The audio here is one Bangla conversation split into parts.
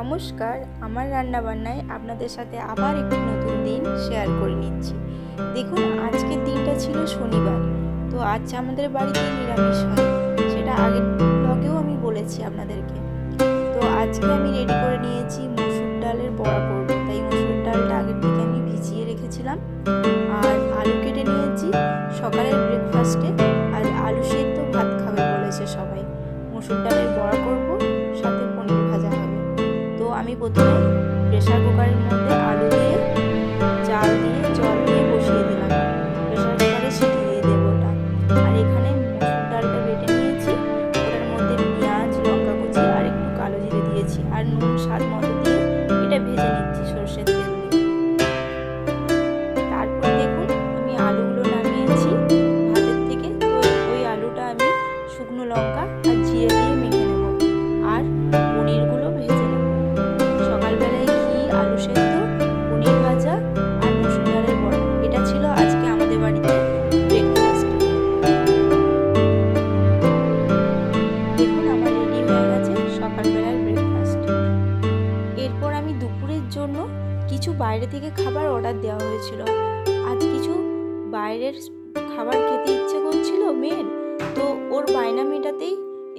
নমস্কার, আমার রান্নাবান্নায় আপনাদের সাথে আবার একটি নতুন দিন শেয়ার করে নিচ্ছি। দেখুন, আজকের দিনটা ছিল শনিবার। তো আজ আমাদের বাড়িতে নিরামিষ হয়। সেটা আগের ব্লগেও আমি বলেছি আপনাদেরকে। তো আজকে আমি রেডি করে নিয়েছি মসুর ডালের বড়া করব। তাই মসুর ডালটা আগের থেকে আমি ভিজিয়ে রেখেছিলাম। আর আলু কেটে নিয়েছি সকালের ব্রেকফাস্টে আর আলু সেদ্ধ ভাত খাবে বলেছে সবাই। মসুর ডালের প্রথমে প্রেশার কুকারের মধ্যে আলু দিয়ে চাল দিয়ে জল দিয়ে বসিয়ে দিলাম। প্রেশার কুকারে সিটি দিয়ে দেবো ওটা। আর এখানে মসুর ডালটা বেটে নিয়েছি। ওটার মধ্যে পেঁয়াজ লঙ্কা কুচি আর একটু কালো জিরে দিয়েছি। আর নুন, স্বাদ মতো দিয়ে এটা ভেজে নিচ্ছি সর্ষের তেল দিয়ে। তারপর দেখুন, আমি আলুগুলো ভাতের থেকে ওই আলুটা আমি শুকনো লঙ্কা আর জিরে দিয়ে ভাজা এটা ছিল আজকে আমাদের বাড়িতে ব্রেকফাস্ট দেখুন আমার হয়ে গেছে ব্রেকফাস্ট এরপর আমি দুপুরের জন্য কিছু বাইরে থেকে খাবার অর্ডার দেওয়া হয়েছিল। আজ কিছু বাইরের খাবার খেতে ইচ্ছে করছিল মেয়ের তো ওর বায়না মেটাতেই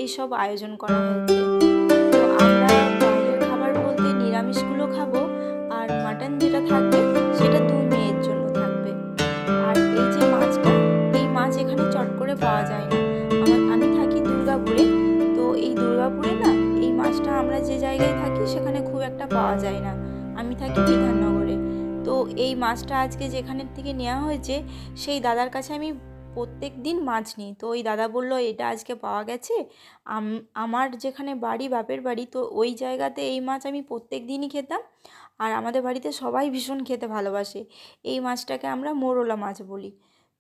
এসব আয়োজন করা হয়েছে। থাকবে, সেটা দুই মেয়ের জন্য থাকবে। আর এই যে মাছটা, এই মাছ এখানে চট করে পাওয়া যায় না। আমার, আমি থাকি দুর্গাপুরে, তো এই দুর্গাপুরে না, এই মাছটা আমরা যে জায়গায় থাকি, সেখানে খুব একটা পাওয়া যায় না। আমি থাকি বিধাননগরে। তো এই মাছটা আজকে যেখানের থেকে নেওয়া হয়েছে, সেই দাদার কাছে আমি প্রত্যেক দিন মাছ নিই। তো ওই দাদা বলল, এটা আজকে পাওয়া গেছে। আমার যেখানে বাড়ি, বাপের বাড়ি, তো ওই জায়গাতে এই মাছ আমি প্রত্যেক দিনই খেতাম। আর আমাদের বাড়িতে সবাই ভীষণ খেতে ভালোবাসে। এই মাছটাকে আমরা মোরলা মাছ বলি।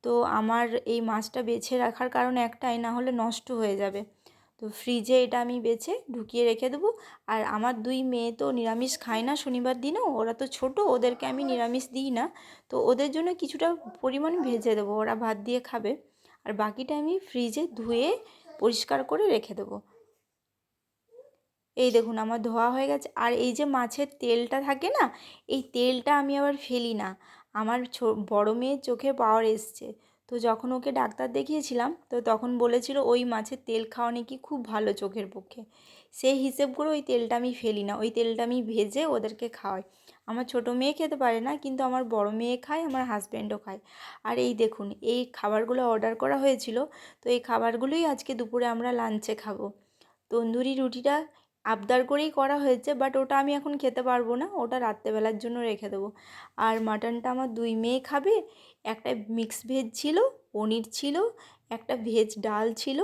তো আমার এই মাছটা বেছে রাখার কারণ একটাই, না হলে নষ্ট হয়ে যাবে। তো ফ্রিজে এটা আমি বেছে ঢুকিয়ে রেখে দেবো। আর আমার দুই মেয়ে তো নিরামিষ খায় না শনিবার দিনও, ওরা তো ছোট, ওদেরকে আমি নিরামিষ দিই না। তো ওদের জন্য কিছুটা পরিমাণ ভেজে দেবো, ওরা ভাত দিয়ে খাবে। আর বাকিটা আমি ফ্রিজে ধুয়ে পরিষ্কার করে রেখে দেবো। এই দেখুন আমার ধোয়া হয়ে গেছে। আর এই যে মাছের তেলটা থাকে না, এই তেলটা আমি আবার ফেলি না। আমার বড় মেয়ের চোখে পাওয়ার এসছে। তো যখন ওকে ডাক্তার দেখিয়েছিলাম, তো তখন বলেছিল ওই মাছের তেল খাওয়া নাকি খুব ভালো চোখের পক্ষে। সেই হিসেব করে ওই তেলটা আমি ফেলি না, ওই তেলটা আমি ভেজে ওদেরকে খাওয়াই। আমার ছোটো মেয়ে খেতে পারে না, কিন্তু আমার বড় মেয়ে খায়, আমার হাজব্যান্ডও খায়। আর এই দেখুন, এই খাবারগুলো অর্ডার করা হয়েছিল, তো এই খাবারগুলোই আজকে দুপুরে আমরা লাঞ্চে খাব। তন্দুরি রুটিটা আবদার করেই করা হয়েছে বাট ওটা আমি এখন খেতে পারব না। ওটা রাত্রেবেলার জন্য রেখে দেবো। আর মাটনটা আমার দুই মেয়ে খাবে। একটা মিক্স ভেজ ছিল, পনির ছিল, একটা ভেজ ডাল ছিল,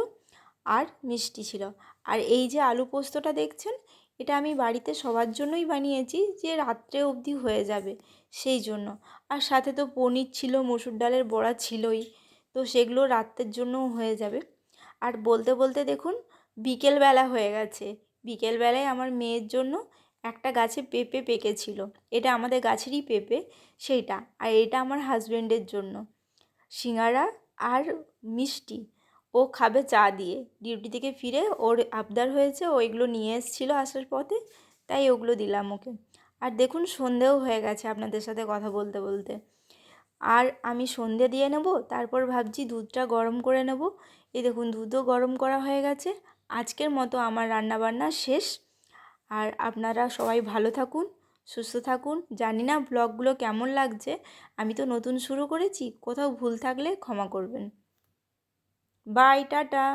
আর মিষ্টি ছিল। আর এই যে আলু পোস্তটা দেখছেন, এটা আমি বাড়িতে সবার জন্যই বানিয়েছি, যে রাত্রে অবধি হয়ে যাবে সেই জন্য। আর সাথে তো পনির ছিল, মসুর ডালের বড়া ছিলই, তো সেগুলো রাত্রের জন্যও হয়ে যাবে। আর বলতে বলতে দেখুন, বিকেলবেলা হয়ে গেছে। বিকেলবেলায় আমার মেয়ের জন্য একটা গাছে পেঁপে পেকেছিল। এটা আমাদের গাছেরই পেঁপে, সেইটা। আর এটা আমার হাজব্যান্ডের জন্য। সিঙ্গারা আর মিষ্টি। ও খাবে চা দিয়ে। ডিউটি থেকে ফিরে ওর আবদার হয়েছে, ও এগুলো নিয়ে এসেছিল আসার পথে, তাই ওগুলো দিলাম ওকে। আর দেখুন, সন্ধেও হয়ে গেছে আপনাদের সাথে কথা বলতে বলতে। আর আমি সন্ধে দিয়ে নেব, তারপর ভাবছি দুধটা গরম করে নেব। এই দেখুন, দুধও গরম করা হয়ে গেছে। আজকের মতো আমার রান্নাবান্না শেষ। আর আপনারা সবাই ভালো থাকুন, সুস্থ থাকুন। জানি না ব্লগগুলো কেমন লাগছে। আমি তো নতুন শুরু করেছি, কোথাও ভুল থাকলে ক্ষমা করবেন। Bye, tata.